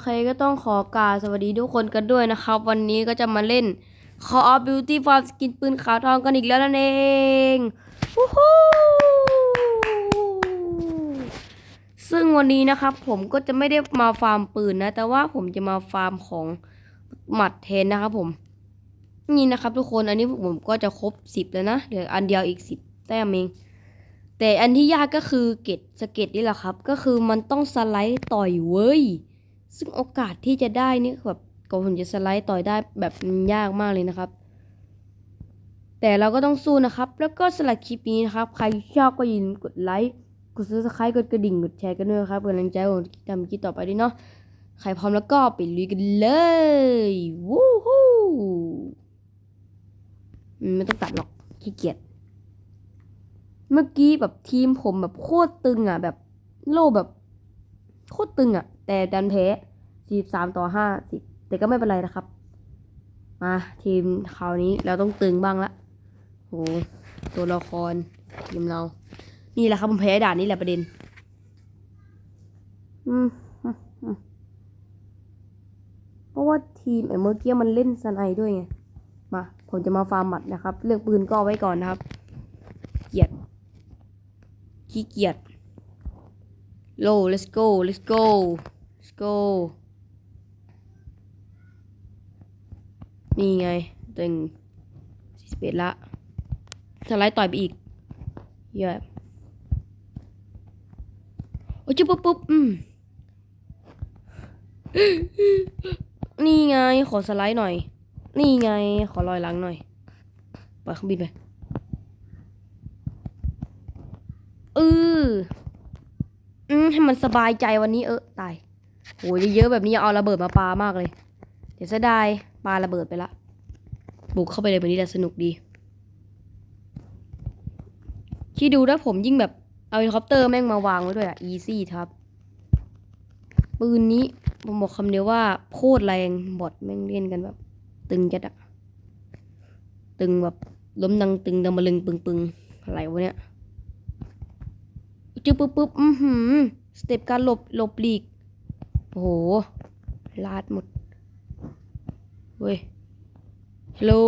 เคก็ต้องขอกาสวัสดีทุกคนกันด้วยนะครับ วันนี้ก็จะมาเล่น Call of Duty Farm สกินปืนขาวทองกันอีกแล้วนั่นเองวู้ฮู้ซึ่งวันนี้นะครับผมก็จะไม่ได้มาฟาร์มปืนนะ แต่ว่าผมจะมาฟาร์มของหมัดเทนนะครับผม นี่นะครับทุกคนอันนี้ผมก็จะครบสิบแล้วนะเหลืออันเดียวอีกสิบแต้มเองแต่อันที่ยากก็คือเกตสเก็ตนี่แหละครับ ก็คือมันต้องสไลด์ต่อยเว้ย ซึ่งโอกาสที่จะได้นี่แบบก็ผมจะสไลด์ต่อยได้แบบยากมากเลยนะครับ แต่เราก็ต้องสู้นะครับ แล้วก็สำหรับคลิปนี้นะครับ ใครชอบก็อย่าลืมกดไลค์ กดซับสไครต์กดกระดิ่ง กดแชร์กันด้วยครับเป็นกำลังใจให้ผมทำคลิปต่อไปด้วยเนาะ ใครพร้อมแล้วก็ไปลุยกันเลย วู้ฮู้ไม่ต้องตัดหรอก ขี้เกียจ เมื่อกี้แบบทีมผมแบบโคตรตึงอะ แบบโลแบบโคตรตึงอะ แต่ดันแพ้สี่สามต่อห้าสิบแต่ก็ไม่เป็นไรนะครับ มาทีมคราวนี้เราต้องตึงบ้างละโหตัวละครทีมเรา นี่แหละครับผมแพ้ด่านนี้แหละประเด็น อืมเพราะว่าทีมไอ้เมื่อกี้มันเล่นสไนด์ด้วยไง มา ผมจะมาฟาร์มหมัดนะครับเลือกปืนก็เอไว้ก่อนนะครับ เกียดขี้เกียจ low let's go let's go let's go นี่ไงตึงสิบเอ็ดละสไลด์ต่อยไปอีกเยอะโอ้ยจุ๊บปุ๊บปุ๊บอืมนี่ไง ขอสไลด์หน่อย นี่ไง ขอลอยหลังหน่อยปล่อยเครื่องบินไปเอออืมให้มันสบายใจวันนี้เออตาย โหเยอะแบบนี้เอาระเบิดมาปามากเลย เดี๋ยวเสียดายปาระเบิดไปละ บุกเข้าไปเลยแบบนี้แหละสนุกดีที่ดูถ้าผมยิ่งแบบเอาเฮลิคอปเตอร์แม่งมาวางไว้ด้วยอะอีซี่ครับ ปืนนี้ผมบอกคำเดียวว่าโคตรแรงบอดแม่งเล่นกันแบบ ตึงจัดอะตึงแบบล้มดังตึงดังมะลึงปึงปึงอะไรวะเนี่ยจึ๊บปุ๊บปุ๊บอือหือสเต็ปการหลบหลบหลีก โอ้โห ลาดหมด เว้ย hello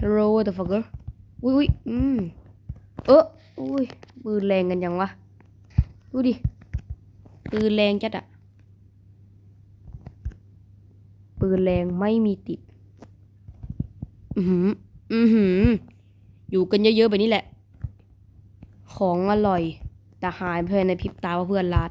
hello what the fucker อุ้ยอุ้ยอืม เอออุ้ย ปืนแรงกันยังวะ ดูดิ ปืนแรงจัดอะปืนแรงไม่มีติด อือหือ อือหือ อยู่กันเยอะๆแบบนี้แหละ ของอร่อย แต่หายไปในพริบตาว่าเพื่อนลาด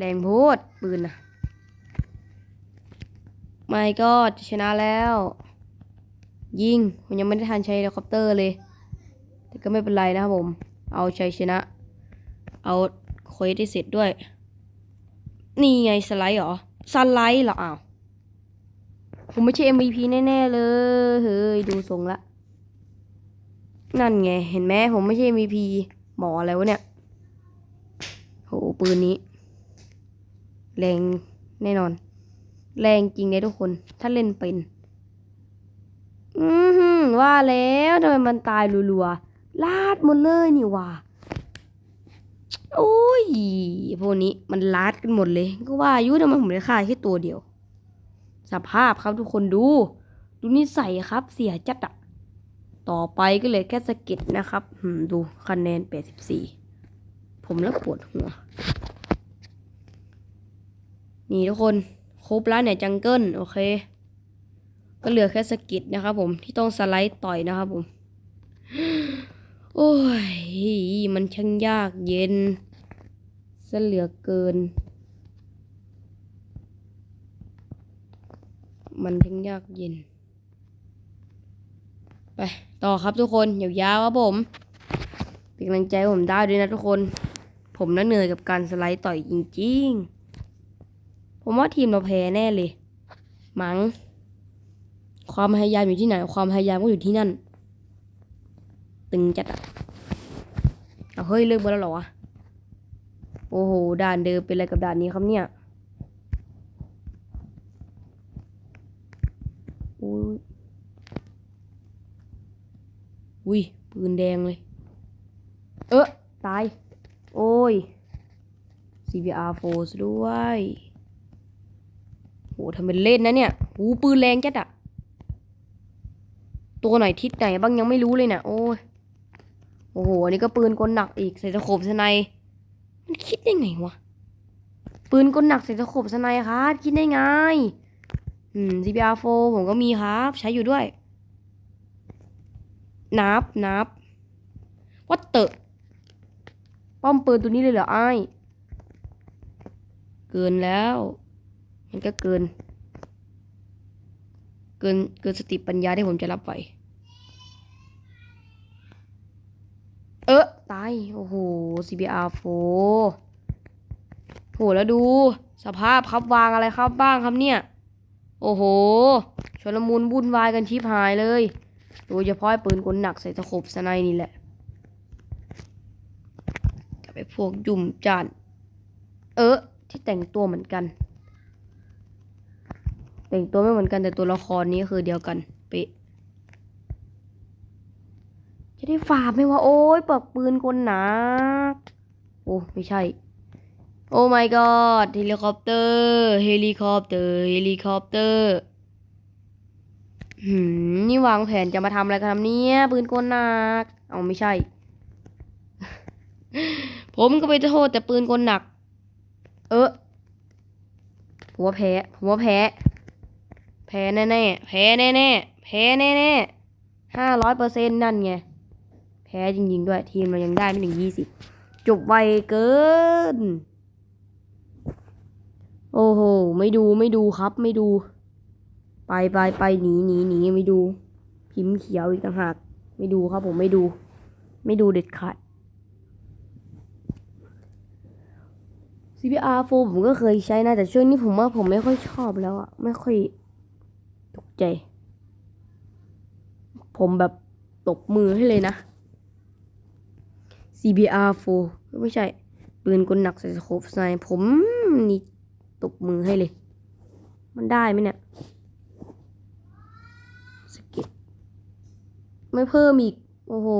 แรงโพดปืนนะไม่ก็ชนะแล้ว ยิงผมยังไม่ได้ทันใช้เฮลิคอปเตอร์เลย แต่ก็ไม่เป็นไรนะครับผม เอาชัยชนะ เอาเควสที่เสร็จด้วย นี่ไงสไลด์เหรอ สไลด์เหรออ้าว ผมไม่ใช่ MVP แน่ ๆ เลย เฮ้ย ดูทรงละ นั่นไง เห็นไหมผมไม่ใช่ MVP หมออะไรวะเนี่ยโหปืนนี้ แรงแน่นอน แรงจริงเลยทุกคน ถ้าเล่นเป็น อือหือว่าแล้วทำไมมันตายรัวๆลาดหมดเลยนี่ว่าโอ้ยพวกนี้มันลาดกันหมดเลย ก็ว่าอายุทำไมผมได้ฆ่าแค่ตัวเดียว สภาพครับทุกคนดู ดูนิสัยครับ เสียจัดอะต่อไปก็เลยแค่สเก็ตนะครับดูคะแนน 84 ผมแล้วปวดหัว นี่ทุกคนครบแล้วเนี่ยจังเกิลโอเค ก็เหลือแค่สกิดนะครับผมที่ต้องสไลด์ต่อยนะครับผม โอ้ย มันช่างยากเย็นซะเหลือเกิน มันช่างยากเย็น ไปต่อครับทุกคนยาวๆครับผมเป็นกำลังใจผมได้ด้วยนะทุกคนผผมน่าเหนื่อยกับการสไลด์ต่อยจริง ๆ ผมว่าทีมเราแพ้แน่เลย มัง้ง ความพยายามอยู่ที่ไหน ความพยายามก็อยู่ที่นั่น ตึงจัดอะเอาเฮ้ยเลิกไปแล้วเหรอวะ โอ้โห ด่านเดิมเป็นอะไรกับด่านนี้ครับเนี่ยอุ้ยอุ้ยปืนแดงเลย เออตาย โอ้ย CBR 4ซะด้วย โหทำเป็นเล่นนะเนี่ยหูปืนแรงจัดอะตัวไหนทิศไหนบ้างยังไม่รู้เลยนะโอ้ยโอ้โหอันนี้ก็ปืนกลหนักอีกใส่ตะขบสไนป์มันคิดได้ไงวะปืนกลหนักใส่ตะขบสไนป์ครับคิดได้ไงอืม CBR 4 ผมก็มีครับ ใช้อยู่ด้วย นับนับวัดเตอะป้อมปืนตัวนี้เลยเหรอไอ้เกินแล้ว มันก็เกิน เกินเกินสติปัญญาที่ผมจะรับไหวเออตาย โอ้โห CBR 4 โหแล้วดู สภาพครับวางอะไรครับบ้างครับเนี่ย โอ้โหชลมุนวุ่นวายกันชิบหายเลยโดยเฉพาะปืนกลหนักใส่ตะขบสไนนี่แหละกับไอ้พวกยุ่มจานเออที่แต่งตัวเหมือนกัน แต่งตัวไม่เหมือนกันแต่ตัวละครนี้คือเดียวกันเป๊ะจะได้ฝาบไหมวะโอ้ยปอกปืนกลหนักโอ้ไม่ใช่ โอ้ my god เฮลิคอปเตอร์เฮลิคอปเตอร์เฮลิคอปเตอร์หืมนี่วางแผนจะมาทำอะไรกันครับเนี่ยปืนกลหนัก เอาไม่ใช่ ผมก็ไปโทษแต่ปืนกลหนัก เออผมว่าแพ้ผมว่าแพ้ แพ้แน่แน่แพ้แน่แน่แพ้แน่แน่ห้าร้อยเปอร์เซ็นต์นั่นไง แพ้จริงๆด้วยทีมเรายังได้ไม่ถึงยี่สิบจบไวเกิน โอ้โห ไม่ดูไม่ดูครับไม่ดู ไปไปไปหนีหนีหนีไม่ดู พิมพ์เขียวอีกต่างหาก ไม่ดูครับผมไม่ดู ไม่ดูเด็ดขาด CPR 4ผมก็เคยใช้นะ แต่ช่วงนี้ผมว่าผมไม่ค่อยชอบแล้วอะไม่ค่อย ใจ ผมแบบตบมือให้เลยนะ CBR 4 ไม่ใช่ ปืนกลหนักใส่สโคปไซผมนี่ตบมือให้เลย มันได้ไหมเนี่ยสก็ตไม่เพิ่มอีก โอ้โห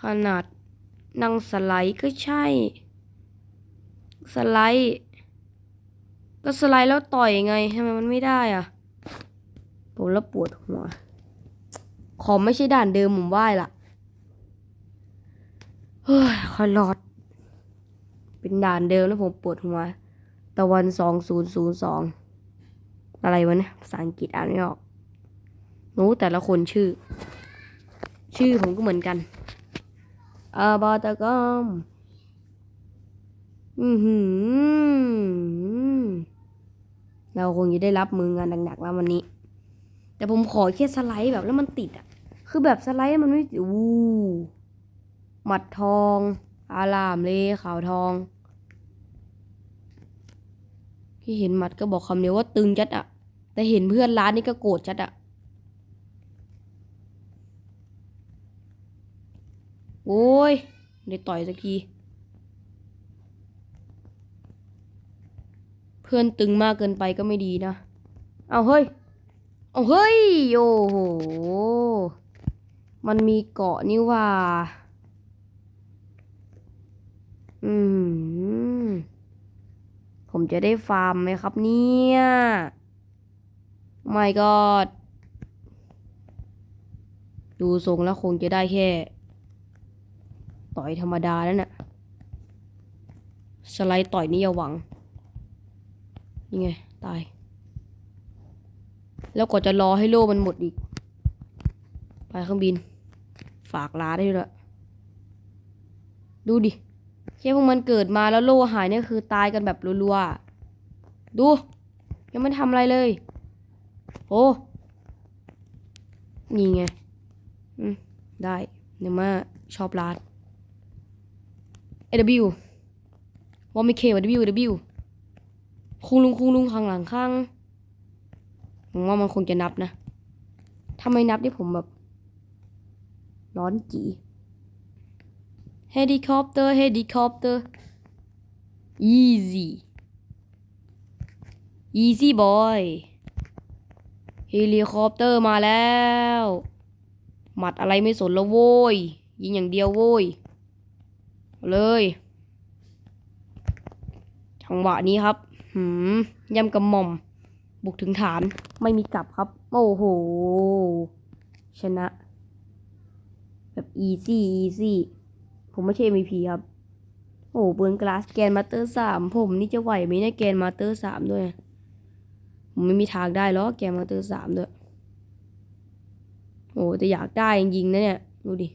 ขนาดนั่งสไลด์ก็ใช่ สไลด์ ก็สไลด์แล้วต่อยไงทำไมมันไม่ได้อะผมแล้วปวดหัว ขอไม่ใช่ด่านเดิมผมไหว้ละเฮ้ยคอยหลอด เป็นด่านเดิมแล้วผมปวดหัว ตะวันสองศูนย์ศูนย์สองอะไรวะเนี่ยภาษาอังกฤษอ่านไม่ออกโน้แต่ละคนชื่อ ชื่อผมก็เหมือนกันอาบาตกรรมอือหือ เราคงจะได้รับมืองานหนักๆแล้ววันนี้ แต่ผมขอแค่สไลด์แบบแล้วมันติดอะ คือแบบสไลด์มันไม่อู้หมัดทอง อารามเลยขาวทอง ที่เห็นหมัดก็บอกคำเดียวว่าตึงจัดอะ แต่เห็นเพื่อนร้านนี่ก็โกรธจัดอะ โอ้ยได้ต่อยสักที พื่อนตึงมากเกินไปก็ไม่ดีนะ เอาเฮ้ย เอาเฮ้ย โอ้โห มันมีเกาะนี่ว่า อืม ผมจะได้ฟาร์มไหมครับเนี่ยไม่ก็ดูทรงแล้วคงจะได้แค่ ต่อยธรรมดาแล้วน่ะสไลด์ต่อยนี่อย่าหวัง ยังไง ตาย แล้วกว่าจะรอให้โล่มันหมดอีก ไปเครื่องบิน ฝากลาได้ด้วยดูดิแค่พวกมันเกิดมาแล้วโล่หายเนี่ยคือตายกันแบบรัวๆ ดู ยังไม่ทำอะไรเลย โอ้นี่ไง อืม ได้เดี๋ยวมาชอบลาด AW ว่าไม่เคว่า W W คุงลุงคุงลุงข้างหลังข้างผมว่ามันคงจะนับนะถ้าไมนับที่ผมแบบ ร้อนจีเฮลิคอปเตอร์เฮลิคอปเตอร์ easy easy boy เฮลิคอปเตอร์มาแล้ว หมัดอะไรไม่สนแล้วโว้ย ยิงอย่างเดียวโว้ยเอาเลยจังหวะนี้ครับ หืมยำกระหม่อม บุกถึงฐานไม่มีกลับครับ โอ้โห ชนะ แบบอีซี่อีซี่ผมไม่ใช่ MVP ครับ โอ้ปืนกลาสแกนมาเตอร์สามผมนี่จะไหวไหมเนี่ยแกนมาเตอร์สามด้วย ผมไม่มีทางได้หรอกแกนมาเตอร์สามด้วย โอ้แต่อยากได้จริงๆนะเนี่ย ดูดิ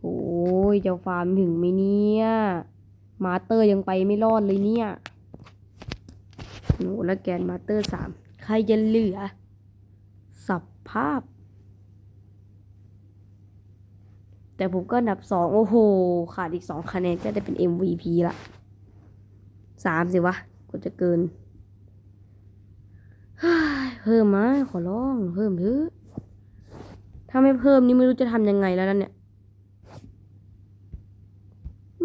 โอ้ยจะฟาร์มถึงไหมเนี่ย มาเตอร์ยังไปไม่รอดเลยเนี่ยโอ้แล้วแกนมาเตอร์สามใครจะเหลือ สับภาพ แต่ผมก็นับสองโอ้โห ขาดอีกสองคะแนนก็จะเป็น MVP ละสามสิวะก็จะเกินเฮ้ยเพิ่มมาขอร้อง เพิ่มเถอะถ้าไม่เพิ่มนี่ไม่รู้จะทำยังไงแล้วนั่นเนี่ย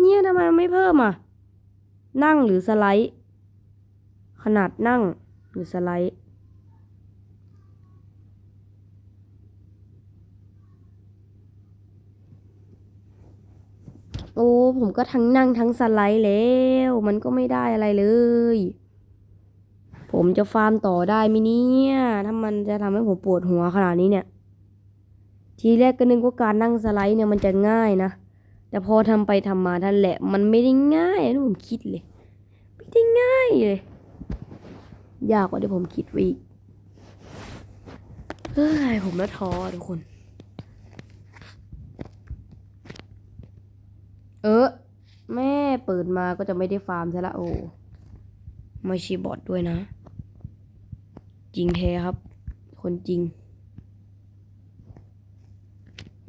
เนี่ยทำไมมันไม่เพิ่มอะ นั่งหรือสไลด์ ขนาดนั่งหรือสไลด์ โอ้ ผมก็ทั้งนั่งทั้งสไลด์แล้ว มันก็ไม่ได้อะไรเลย ผมจะฟาร์มต่อได้ไหมเนี่ยถ้ามันจะทำให้ผมปวดหัวขนาดนี้เนี่ย ทีแรกก็นึกว่าการนั่งสไลด์เนี่ยมันจะง่ายนะ แต่พอทำไปทำมาท่านแหละ มันไม่ได้ง่ายนะผมคิดเลย ไม่ได้ง่ายเลย ยากกว่าที่ผมคิดไว้อีกเฮ้ยผมละท้อทุกคน เออ แม่เปิดมาก็จะไม่ได้ฟาร์มซะละโอ้ไม่ช่บอทด้วยนะ จริงแท้ครับ คนจริง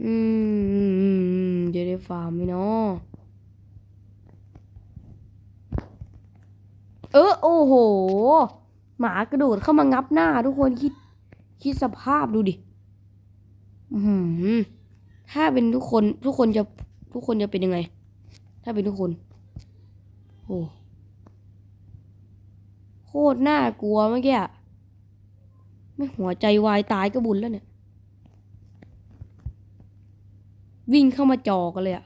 อืม จะได้ฟาร์มไหมเนาะเออโอ้โห หมากระโดดเข้ามางับหน้า ทุกคนคิด คิดสภาพดูดิอือหือถ้าเป็นทุกคน ทุกคนจะทุกคนจะเป็นยังไง ถ้าเป็นทุกคน โอ้โคตรน่ากลัวเมื่อกี้ไม่หัวใจวายตายก็บุญแล้วเนี่ย วิ่งเข้ามาจอกันเลยอะ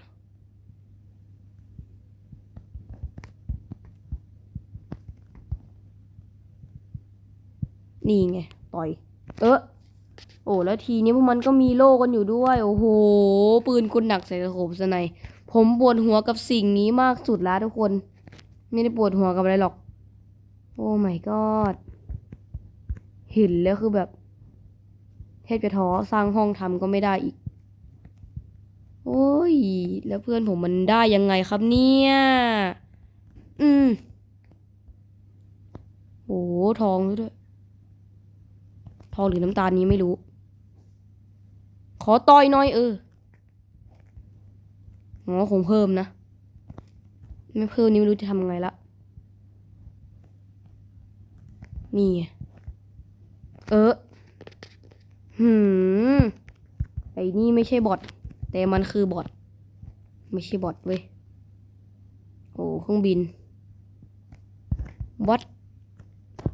นี่ไง ต่อย เออโอ้แล้วทีนี้พวกมันก็มีโล่กันอยู่ด้วย โอ้โห ปืนกลหนักใส่กระโขบสไนผมปวดหัวกับสิ่งนี้มากสุดแล้วทุกคน ไม่ได้ปวดหัวกับอะไรหรอก โอ้ my god เห็นแล้วคือแบบแทบจะท้อสร้างห้องทำก็ไม่ได้อีก โอ้ย แล้วเพื่อนผมมันได้ยังไงครับเนี่ย อืมโอ้ทองด้วย ทองหรือน้ำตาลนี้ไม่รู้ ขอต่อยหน่อยเอออ๋อคงเพิ่มนะ ไม่เพิ่มนี่ไม่รู้จะทำไงละนี่ไงเออ หืม ไอ้นี่ไม่ใช่บอท แต่มันคือบอทไม่ใช่บอทเว้ยโอ้เครื่องบินวัด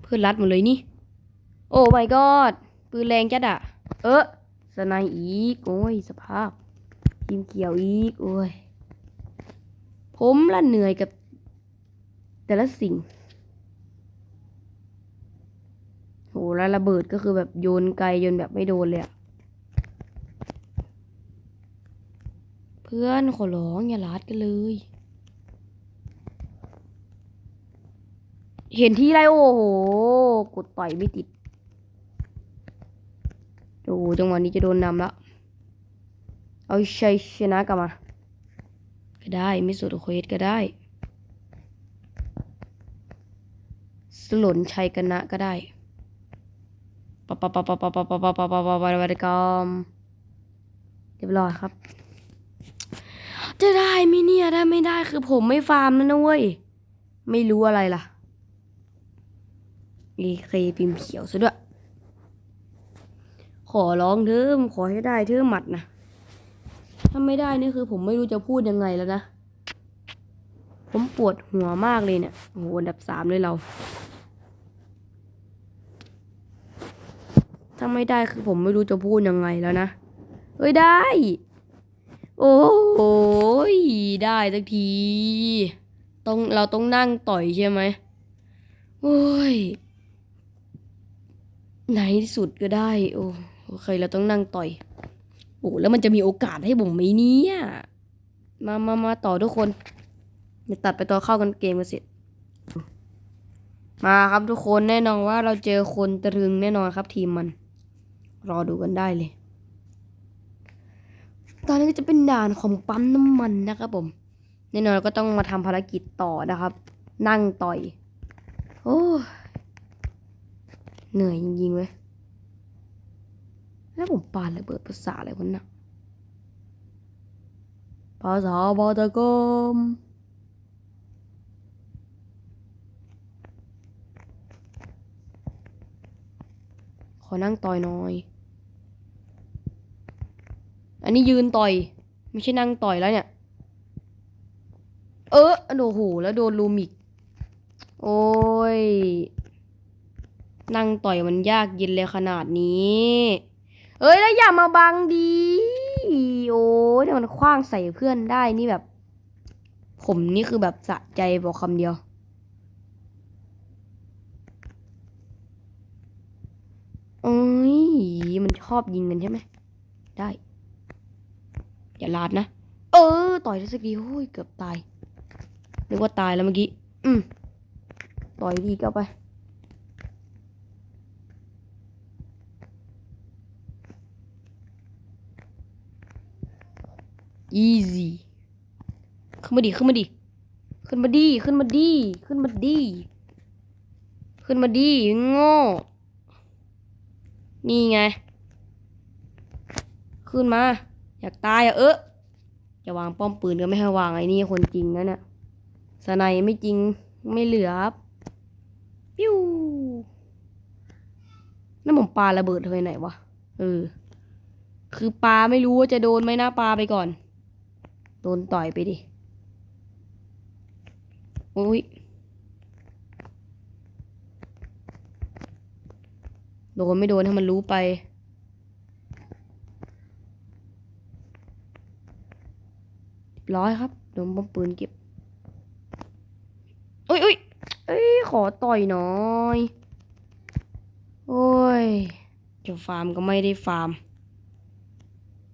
เพื่อนรัดหมดเลยนี่ โอ้ my god ปืนแรงจัดอะเออสนด์อีก โอ้ย สภาพทีมเกี่ยวอีก โอ้ย ผมละเหนื่อยกับแต่ละสิ่งโหแล้วระเบิดก็คือแบบโยนไกลโยนแบบไม่โดนเลยอะ เพื่อนขอร้องอย่าลัดกันเลย เห็นที่ไรโอ้โหกดต่อยไม่ติดโอ้โหจังหวะนี้จะโดนนำละเอาชัยชนะกลับมา ก็ได้ไม่สุดเควสก็ได้ สลนชัยกนะก็ได้ปะปะปะปะปะปะปะปะปะปะปะปะปะกรรมเรียบร้อยครับ จะได้ไหมเนี่ยถ้าไม่ได้คือผมไม่ฟาร์มนะนะเว้ย ไม่รู้อะไรล่ะเอเคพิมพ์เขียวซะด้วย ขอร้องเถอขอให้ได้เถอหมัดนะ ถ้าไม่ได้นี่คือผมไม่รู้จะพูดยังไงแล้วนะ ผมปวดหัวมากเลยเนี่ย โอ้โห อันดับสามเลยเรา ถ้าไม่ได้คือผมไม่รู้จะพูดยังไงแล้วนะเอ้ยได้ โอ้โหยได้สักทีต้องเราต้องนั่งต่อยใช่ไหมโอ้ยไหนที่สุดก็ได้ โอ้โอเคเราต้องนั่งต่อยโอ้แล้วมันจะมีโอกาสให้ผมไหมเนี่ยมามามาต่อทุกคนเดี๋ยวตัดไปต่อเข้ากันเกมกันเสร็จ มาครับทุกคนแน่นอนว่าเราเจอคนตรึงแน่นอนครับทีมมัน รอดูกันได้เลย ตอนนี้ก็จะเป็นด่านของปั๊มน้ำมันนะครับผมแน่นอนเราก็ต้องมาทำภารกิจต่อนะครับ นั่งต่อย โอ้เหนื่อยจริงๆเว้ยแล้วผมปาระเบิดภาษาอะไรวะน่ะภาษาบอตะกมขอนั่งต่อยหน่อย อันนี้ยืนต่อย ไม่ใช่นั่งต่อยแล้วเนี่ย เออโอ้โหแล้วโดนลูมิก โอ้ย นั่งต่อยมันยากเย็นเลยขนาดนี้ เอ้ยแล้วอย่ามาบังดี โอ้ยแต่มันคว้างใส่เพื่อนได้นี่แบบ ผมนี่คือแบบสะใจบอกคำเดียวโอ้ยมันชอบยิงกันใช่ไหมได้าลาดนะ เออ ต่อยได้สักทีโอ้ยเกือบตายนึกว่าตายแล้วเมื่อกี้ อืมต่อยดีก็เอาไป easy ขึ้นมาดิขึ้นมาดิขึ้นมาดิขึ้นมาดิขึ้นมาดิขึ้นมาดิโง่นี่ไง ขึ้นมา อยากตายอะเออ จะวางป้อมปืนก็ไม่ให้วางไอ้นี่คนจริงนะเนี่ยสไนยไม่จริงไม่เหลือครับปิ้วนั่นผมปลาระเบิดเธอไหนวะเออ คือปลาไม่รู้ว่าจะโดนไหมนะปลาไปก่อน โดนต่อยไปดิโอ้ยโดนไม่โดนให้มันรู้ไป ร้อยครับโดนป้อมปืนเก็บอุ้ยอุ้ยเอ้ยขอต่อยหน่อยโอ้ยจะฟาร์มก็ไม่ได้ฟาร์ม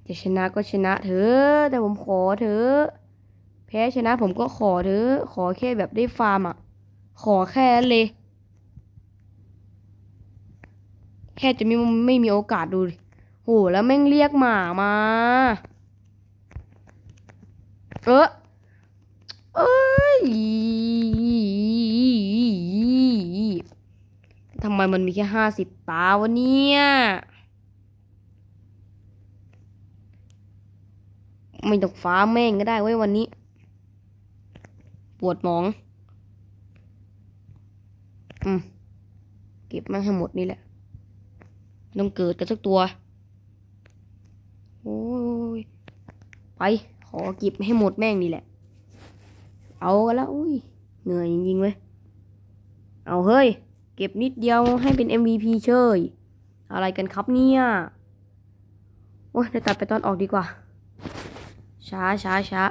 จะชนะก็ชนะเถอะแต่ผมขอเถอะแพ้ชนะผมก็ขอเถอะขอแค่แบบได้ฟาร์มอะ ขอแค่นั้นเลยแค่จะไม่ไม่มีโอกาสดูโหแล้วแม่งเรียกหมามา เออเอ้ยทำไมมันมีแค่ห้าสิบตาวะเนี่ยไม่ต้องฟ้าแม่งก็ได้เว้ยวันนี้ ปวดหมอง อืม เก็บมันให้หมดนี่แหละต้องเกิดกันสักตัว โอ้ย ไป อเก็บให้หมดแม่งนี่แหละ เอากันแล้ว อุ้ย เหนื่อยจริงๆเว้ย เอาเฮ้ย เก็บนิดเดียวให้เป็น MVP เชย อะไรกันครับเนี่ย โอ้ยเดี๋ยวตัดไปตอนออกดีกว่า ช้าช้าช้า